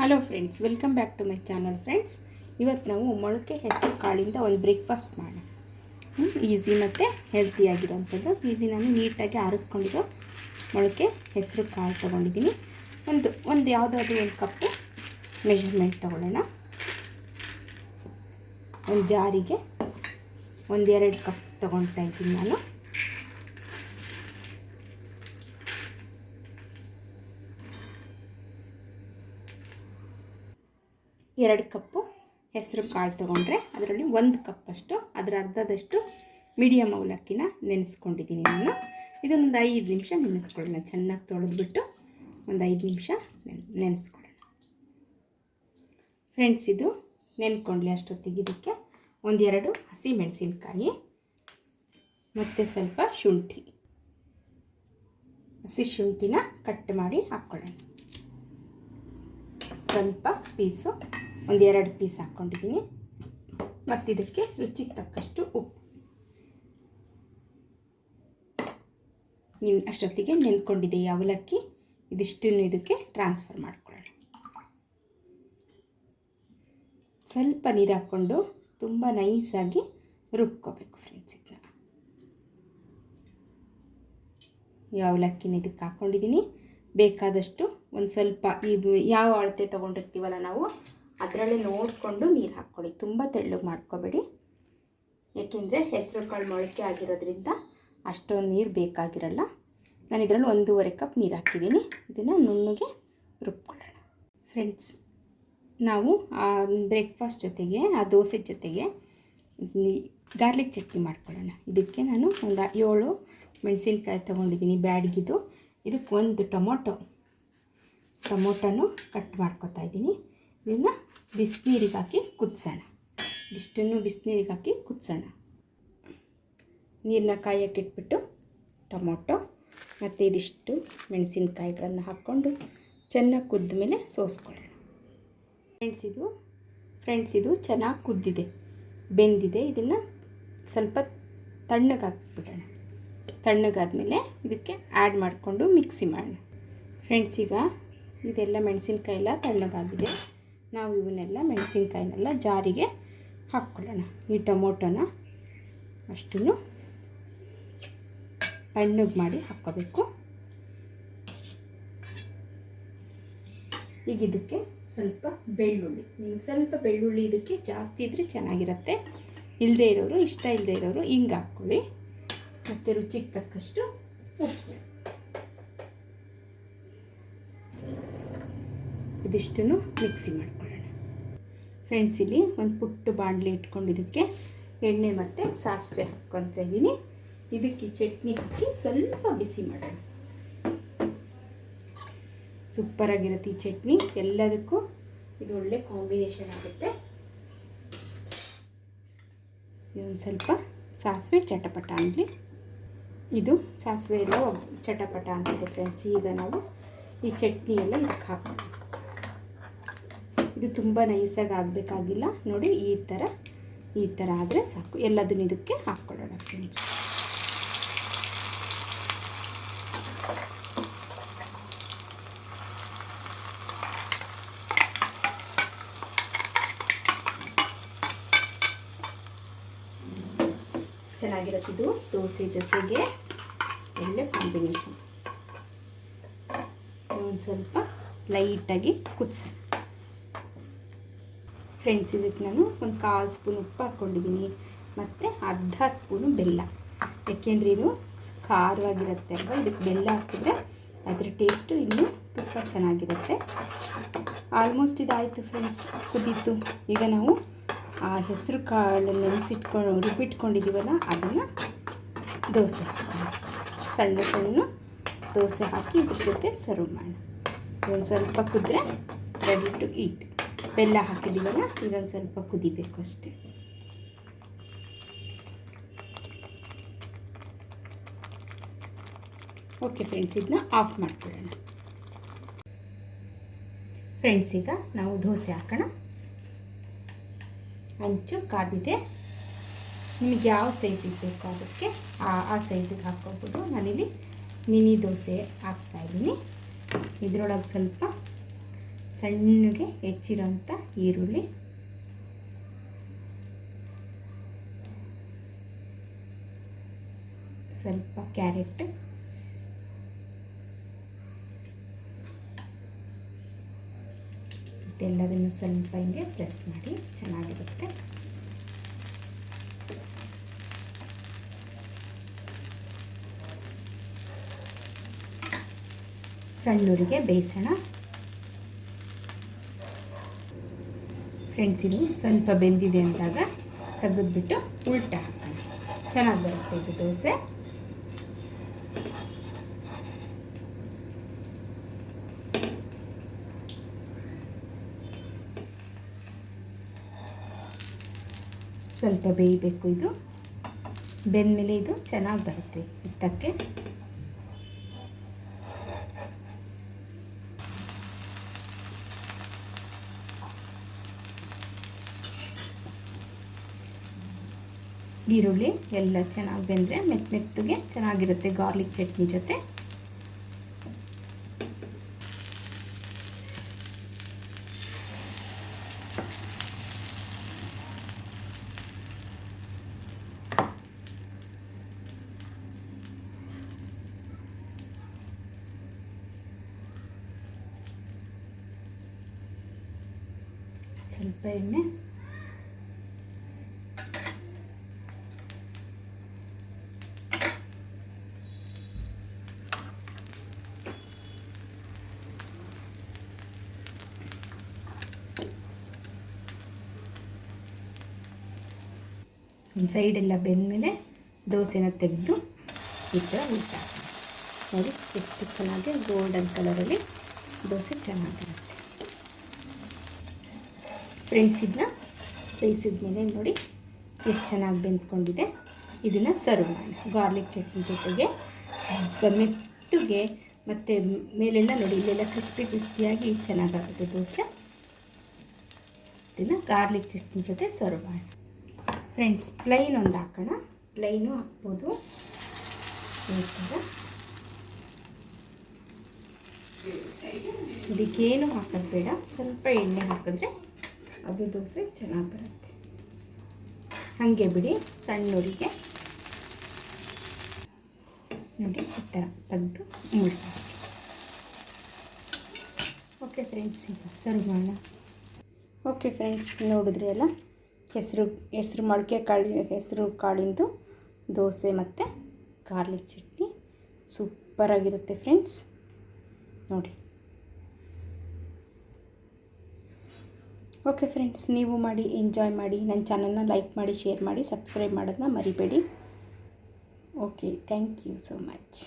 Hello friends welcome back to my channel friends ಇವತ್ತು ನಾವು ಮೊಳಕೆ ಹೆಸರು ಕಾಳಿಂದ ಒಂದು ಬ್ರೇಕ್ಫಾಸ್ಟ್ ಮಾಡೋಣ. ಈಸಿ ಮತ್ತು ಹೆಲ್ತಿಯಾಗಿರೋವಂಥದ್ದು ಇಲ್ಲಿ ನಾನು ನೀಟಾಗಿ ಆರಿಸ್ಕೊಂಡಿರೋ ಮೊಳಕೆ ಹೆಸರು ಕಾಳು ತೊಗೊಂಡಿದ್ದೀನಿ. ಒಂದು ಒಂದು ಯಾವುದಾದ್ರೂ ಒಂದು ಕಪ್ಪು ಮೆಷರ್ಮೆಂಟ್ ತೊಗೊಳ್ಳೋಣ. ಒಂದು ಜಾರಿಗೆ ಒಂದೆರಡು ಕಪ್ ತೊಗೊಳ್ತಾ ಇದ್ದೀನಿ ನಾನು. ಎರಡು ಕಪ್ಪು ಹೆಸರು ಕಾಳು ತೊಗೊಂಡ್ರೆ ಅದರಲ್ಲಿ ಒಂದು ಕಪ್ಪಷ್ಟು, ಅದರ ಅರ್ಧದಷ್ಟು ಮೀಡಿಯಮ್ ಅವಲಕ್ಕಿನ ನೆನೆಸ್ಕೊಂಡಿದ್ದೀನಿ ನಾನು. ಇದೊಂದು ಐದು ನಿಮಿಷ ನೆನೆಸ್ಕೊಳ್ಳೋಣ. ಚೆನ್ನಾಗಿ ತೊಳೆದ್ಬಿಟ್ಟು ಒಂದು ಐದು ನಿಮಿಷ ನೆನ್, ನೆನೆಸ್ಕೊಳ್ಳೋಣ. ಫ್ರೆಂಡ್ಸ್, ಇದು ನೆನ್ಕೊಂಡ್ಲಿ ಅಷ್ಟೊತ್ತಿಗೆ ಇದಕ್ಕೆ ಒಂದೆರಡು ಹಸಿ ಮೆಣಸಿನ್ಕಾಯಿ ಮತ್ತು ಸ್ವಲ್ಪ ಶುಂಠಿ. ಹಸಿ ಶುಂಠಿನ ಕಟ್ ಮಾಡಿ ಹಾಕ್ಕೊಳ್ಳೋಣ. ಸ್ವಲ್ಪ ಪೀಸು ಒಂದು ಎರಡು ಪೀಸ್ ಹಾಕ್ಕೊಂಡಿದ್ದೀನಿ. ಮತ್ತು ಇದಕ್ಕೆ ರುಚಿಗೆ ತಕ್ಕಷ್ಟು ಉಪ್ಪು. ನೀವು ಅಷ್ಟೊತ್ತಿಗೆ ನೆನ್ಕೊಂಡಿದೆ ಈ ಅವಲಕ್ಕಿ ಇದಿಷ್ಟನ್ನು ಇದಕ್ಕೆ ಟ್ರಾನ್ಸ್ಫರ್ ಮಾಡಿಕೊಳ್ಳೋಣ. ಸ್ವಲ್ಪ ನೀರು ಹಾಕ್ಕೊಂಡು ತುಂಬ ನೈಸಾಗಿ ರುಬ್ಕೋಬೇಕು ಫ್ರೆಂಡ್ಸ್ ಇದನ್ನ ಈ ಅವಲಕ್ಕಿನ ಇದಕ್ಕೆ ಹಾಕ್ಕೊಂಡಿದ್ದೀನಿ ಬೇಕಾದಷ್ಟು ಒಂದು ಸ್ವಲ್ಪ ಈ ಯಾವ ಅಳತೆ ತೊಗೊಂಡಿರ್ತೀವಲ್ಲ ನಾವು ಅದರಲ್ಲೇ ನೋಡಿಕೊಂಡು ನೀರು ಹಾಕ್ಕೊಳ್ಳಿ. ತುಂಬ ತೆಳ್ಳಗೆ ಮಾಡ್ಕೋಬೇಡಿ. ಏಕೆಂದರೆ ಹೆಸರು ಕಾಳು ಮೊಳಕೆ ಆಗಿರೋದ್ರಿಂದ ಅಷ್ಟೊಂದು ನೀರು ಬೇಕಾಗಿರಲ್ಲ. ನಾನು ಇದರಲ್ಲಿ ಒಂದೂವರೆ ಕಪ್ ನೀರು ಹಾಕಿದ್ದೀನಿ. ಇದನ್ನು ನುಣ್ಣಗೆ ರುಬ್ಕೊಳ್ಳೋಣ. ಫ್ರೆಂಡ್ಸ್, ನಾವು ಬ್ರೇಕ್ಫಾಸ್ಟ್ ಜೊತೆಗೆ, ಆ ದೋಸೆ ಜೊತೆಗೆ ಗಾರ್ಲಿಕ್ ಚಟ್ನಿ ಮಾಡ್ಕೊಳ್ಳೋಣ. ಇದಕ್ಕೆ ನಾನು ಒಂದು ಏಳು ಮೆಣಸಿನ್ಕಾಯಿ ತೊಗೊಂಡಿದ್ದೀನಿ, ಬ್ಯಾಡ್ಗಿದು. ಇದಕ್ಕೆ ಒಂದು ಟೊಮೊಟೊ. ಟೊಮೊಟೊನು ಕಟ್ ಮಾಡ್ಕೊತಾ ಇದ್ದೀನಿ. ಇದನ್ನು ಬಿಸಿನೀರಿಗೆ ಹಾಕಿ ಕುದಿಸೋಣ. ಇದಿಷ್ಟನ್ನು ಬಿಸಿನೀರಿಗೆ ಹಾಕಿ ಕುದಿಸೋಣ. ನೀರನ್ನ ಕಾಯಕ್ಕೆ ಇಟ್ಬಿಟ್ಟು ಟೊಮೊಟೊ ಮತ್ತು ಇದಿಷ್ಟು ಮೆಣಸಿನಕಾಯಿಗಳನ್ನು ಹಾಕ್ಕೊಂಡು ಚೆನ್ನಾಗಿ ಕುದ್ದ ಮೇಲೆ ಸೋಸ್ಕೊಳ್ಳೋಣ. ಫ್ರೆಂಡ್ಸ್, ಇದು ಫ್ರೆಂಡ್ಸ್, ಇದು ಚೆನ್ನಾಗಿ ಕುದ್ದಿದೆ. ಬೆಂದಿದೆ. ಇದನ್ನು ಸ್ವಲ್ಪ ತಣ್ಣಗೆ ಹಾಕ್ಬಿಡೋಣ. ತಣ್ಣಗಾದ್ಮೇಲೆ ಇದಕ್ಕೆ ಆ್ಯಡ್ ಮಾಡಿಕೊಂಡು ಮಿಕ್ಸಿ ಮಾಡೋಣ. ಫ್ರೆಂಡ್ಸ್, ಈಗ ಇದೆಲ್ಲ ಮೆಣಸಿನ್ಕಾಯಿ ಎಲ್ಲ ತಣ್ಣಗಾಗಿದೆ. ನಾವು ಇವನ್ನೆಲ್ಲ ಮೆಣಸಿನ್ಕಾಯಿನೆಲ್ಲ ಜಾರಿಗೆ ಹಾಕ್ಕೊಳ್ಳೋಣ. ಈ ಟೊಮೊಟೊನ ಅಷ್ಟನ್ನು ತಣ್ಣಗೆ ಮಾಡಿ ಹಾಕ್ಕೋಬೇಕು. ಈಗ ಇದಕ್ಕೆ ಸ್ವಲ್ಪ ಬೆಳ್ಳುಳ್ಳಿ. ನಿಮ್ಗೆ ಸ್ವಲ್ಪ ಬೆಳ್ಳುಳ್ಳಿ ಇದಕ್ಕೆ ಜಾಸ್ತಿ ಇದ್ದರೆ ಚೆನ್ನಾಗಿರುತ್ತೆ. ಇಲ್ಲದೇ ಇರೋರು, ಇಷ್ಟ ಇಲ್ಲದೇ ಇರೋರು ಹಿಂಗೆ ಹಾಕ್ಕೊಳ್ಳಿ. ಮತ್ತು ರುಚಿಗೆ ತಕ್ಕಷ್ಟು ಉಪ್ಪು. ಇದಿಷ್ಟನ್ನು ಮಿಕ್ಸಿ ಮಾಡ್ಕೊಳ್ಳೋಣ. ಫ್ರೆಂಡ್ಸ್ ಇಲ್ಲಿ ಒಂದು ಪುಟ್ಟು ಬಾಣಲಿ ಇಟ್ಕೊಂಡು ಇದಕ್ಕೆ ಎಣ್ಣೆ ಮತ್ತು ಸಾಸಿವೆ ಹಾಕ್ಕೊತಾ ಇದ್ದೀನಿ. ಇದಕ್ಕೆ ಚಟ್ನಿ ಹಾಕಿ ಸ್ವಲ್ಪ ಬಿಸಿ ಮಾಡೋಣ. ಸೂಪರಾಗಿರುತ್ತೆ ಈ ಚಟ್ನಿ. ಎಲ್ಲದಕ್ಕೂ ಇದು ಒಳ್ಳೆ ಕಾಂಬಿನೇಷನ್ ಆಗುತ್ತೆ. ಇದೊಂದು ಸ್ವಲ್ಪ ಸಾಸಿವೆ ಚಟಪಟ ಅನ್ನಲಿ ಇದು ಸಾಸಿವೆ ಎಲ್ಲ ಚಟಪಟ ಅಂತಿದೆ ಫ್ರೆಂಡ್ಸ್ ಈಗ ನಾವು ಈ ಚಟ್ನಿ ಎಲ್ಲ ಇದಕ್ಕೆ ಹಾಕೋಣ ಇದು ತುಂಬ ನೈಸಾಗಿ ಆಗಬೇಕಾಗಿಲ್ಲ. ನೋಡಿ, ಈ ಥರ ಈ ಥರ ಆದರೆ ಸಾಕು. ಎಲ್ಲದನ್ನು ಇದಕ್ಕೆ ಹಾಕ್ಕೊಳ್ಳೋಣ ಫ್ರೆಂಡ್ಸ್ ಚೆನ್ನಾಗಿರುತ್ತಿದ್ದು ದೋಸೆ ಜೊತೆಗೆ ಒಳ್ಳೆ ಕಾಂಬಿನೇಷನ್ ಒಂದು ಸ್ವಲ್ಪ ಲೈಟಾಗಿ ಕುದಿಸೋಣ. ಫ್ರೆಂಡ್ಸ್, ಇದಕ್ಕೆ ನಾನು ಒಂದು ಕಾಲು ಸ್ಪೂನ್ ಉಪ್ಪು ಹಾಕ್ಕೊಂಡಿದ್ದೀನಿ. ಮತ್ತು ಅರ್ಧ ಸ್ಪೂನು ಬೆಲ್ಲ. ಯಾಕೆಂದರೆ ಇದು ಖಾರವಾಗಿರುತ್ತೆ ಅಲ್ವಾ? ಇದಕ್ಕೆ ಬೆಲ್ಲ ಹಾಕಿದ್ರೆ ಅದರ ಟೇಸ್ಟು ಇನ್ನೂ ತುಂಬ ಚೆನ್ನಾಗಿರುತ್ತೆ. ಆಲ್ಮೋಸ್ಟ್ ಇದಾಯಿತು ಫ್ರೆಂಡ್ಸ್ ಕುದೀತು. ಈಗ ನಾವು ಆ ಹೆಸರು ಕಾಳು ನೆನೆಸಿಟ್ಕೊಂಡು ರುಬ್ಬಿಟ್ಕೊಂಡಿದ್ದೀವಲ್ಲ ಅದನ್ನು ದೋಸೆ ಸಣ್ಣ ಸಣ್ಣ ದೋಸೆ ಹಾಕಿ ಇದ್ರ ಜೊತೆ ಸರ್ವ್ ಮಾಡಿ ಒಂದು ಸ್ವಲ್ಪ ಕುದ್ರೆ ರೆಡಿ ಟು ಈಟ್ ಬೆಲ್ಲ ಹಾಕಿದ್ದೀವಲ್ಲ, ಇದೊಂದು ಸ್ವಲ್ಪ ಕುದಿಬೇಕು ಅಷ್ಟೇ. ಓಕೆ ಫ್ರೆಂಡ್ಸ್ ಇದನ್ನ ಆಫ್ ಮಾಡ್ಕೊಳ್ಳೋಣ. ಫ್ರೆಂಡ್ಸ್ ಈಗ ನಾವು ದೋಸೆ ಹಾಕೋಣ. ಅಂಚು ಕಾದಿದೆ. ನಿಮಗೆ ಯಾವ ಸೈಜಿಗೆ ಬೇಕು ಅದಕ್ಕೆ ಆ ಆ ಸೈಜಿಗೆ ಹಾಕೋಬೋದು ನಾನಿಲ್ಲಿ ಮಿನಿ ದೋಸೆ ಹಾಕ್ತಾಯಿದ್ದೀನಿ ಇದರೊಳಗೆ ಸ್ವಲ್ಪ ಸಣ್ಣಗೆ ಹೆಚ್ಚಿರೋಂಥ ಈರುಳ್ಳಿ. ಸ್ವಲ್ಪ ಕ್ಯಾರೆಟ್. ಇದೆಲ್ಲದನ್ನು ಸ್ವಲ್ಪ ಹಿಂಗೆ ಪ್ರೆಸ್ ಮಾಡಿ ಚೆನ್ನಾಗಿರುತ್ತೆ. ಸಣ್ಣೂರಿಗೆ ಬೇಯಿಸೋಣ ಇದು ಸ್ವಲ್ಪ ಬೆಂದಿದೆ ಅಂದಾಗ ತೆಗೆದ್ಬಿಟ್ಟು ಉಲ್ಟ ಹಾಕ್ತೀನಿ. ಚೆನ್ನಾಗಿ ಬರುತ್ತೆ ಇದು ದೋಸೆ. ಸ್ವಲ್ಪ ಬೇಯಬೇಕು ಇದು. ಬೆಂದಮೇಲೆ ಇದು ಚೆನ್ನಾಗಿ ಬರುತ್ತೆ ಇತ್ತಕ್ಕೆ. ಈರುಳ್ಳಿ ಎಲ್ಲ ಚೆನ್ನಾಗಿ ಬೆಂದರೆ ಮೆತ್ತ ಮೆತ್ತಗೆ ಚೆನ್ನಾಗಿರುತ್ತೆ ಗಾರ್ಲಿಕ್ ಚಟ್ನಿ ಜೊತೆ. ಸ್ವಲ್ಪ ಎಣ್ಣೆ ಒಂದು ಸೈಡೆಲ್ಲ ಬೆಂದಮೇಲೆ ದೋಸೆನ ತೆಗೆದು ಈ ಥರ ಊಟ. ನೋಡಿ ಎಷ್ಟು ಚೆನ್ನಾಗಿ ಗೋಲ್ಡನ್ ಕಲರಲ್ಲಿ ದೋಸೆ ಚೆನ್ನಾಗಿರುತ್ತೆ. ಫ್ರೆಂಡ್ಸ್ ಇದನ್ನ ಬೇಯಿಸಿದ ಮೇಲೆ ನೋಡಿ ಎಷ್ಟು ಚೆನ್ನಾಗಿ ಬೆಂದ್ಕೊಂಡಿದೆ. ಇದನ್ನು ಸರ್ವ್ ಮಾಡಿ ಗಾರ್ಲಿಕ್ ಚಟ್ನಿ ಜೊತೆಗೆ ಮೆತ್ತಗೆ ಮತ್ತು ಮೇಲೆಲ್ಲ ನೋಡಿ ಇಲ್ಲೆಲ್ಲ ಕ್ರಿಸ್ಪಿ ಕ್ರಿಸ್ಪಿಯಾಗಿ ಚೆನ್ನಾಗಾಗುತ್ತೆ ದೋಸೆ. ಇದನ್ನು ಗಾರ್ಲಿಕ್ ಚಟ್ನಿ ಜೊತೆ ಸರ್ವ್ ಮಾಡೋಣ. ಫ್ರೆಂಡ್ಸ್ ಪ್ಲೈನ್ ಒಂದು ಹಾಕೋಣ. ಪ್ಲೈನು ಹಾಕ್ಬೋದು. ಈ ಥರ. ಇದಕ್ಕೇನು ಹಾಕೋದು ಬೇಡ. ಸ್ವಲ್ಪ ಎಣ್ಣೆ ಹಾಕಿದ್ರೆ ಅದು ದೋಸೆ ಚೆನ್ನಾಗಿ ಬರುತ್ತೆ. ಹಾಗೆ ಬಿಡಿ ಸಣ್ಣವರಿಗೆ ನೋಡಿ, ಈ ಥರ ತೆಗೆದು ಓಕೆ ಫ್ರೆಂಡ್ಸ್, ಈಗ ಸರ್ವ್ ಮಾಡೋಣ. ಓಕೆ ಫ್ರೆಂಡ್ಸ್, ನೋಡಿದ್ರಿ ಅಲ್ಲ? ಹೆಸರು ಹೆಸರು ಮೊಳಕೆ ಕಾಳು, ಹೆಸರು ಕಾಳಿಂದು ದೋಸೆ ಮತ್ತು ಗಾರ್ಲಿಕ್ ಚಟ್ನಿ. ಸೂಪರಾಗಿರುತ್ತೆ ಫ್ರೆಂಡ್ಸ್. ನೋಡಿ. ಓಕೆ ಫ್ರೆಂಡ್ಸ್, ನೀವು ಮಾಡಿ, ಎಂಜಾಯ್ ಮಾಡಿ, ನನ್ನ ಚಾನಲ್ನ ಲೈಕ್ ಮಾಡಿ, ಶೇರ್ ಮಾಡಿ, ಸಬ್ಸ್ಕ್ರೈಬ್ ಮಾಡೋದನ್ನ ಮರಿಬೇಡಿ. Okay, thank you so much.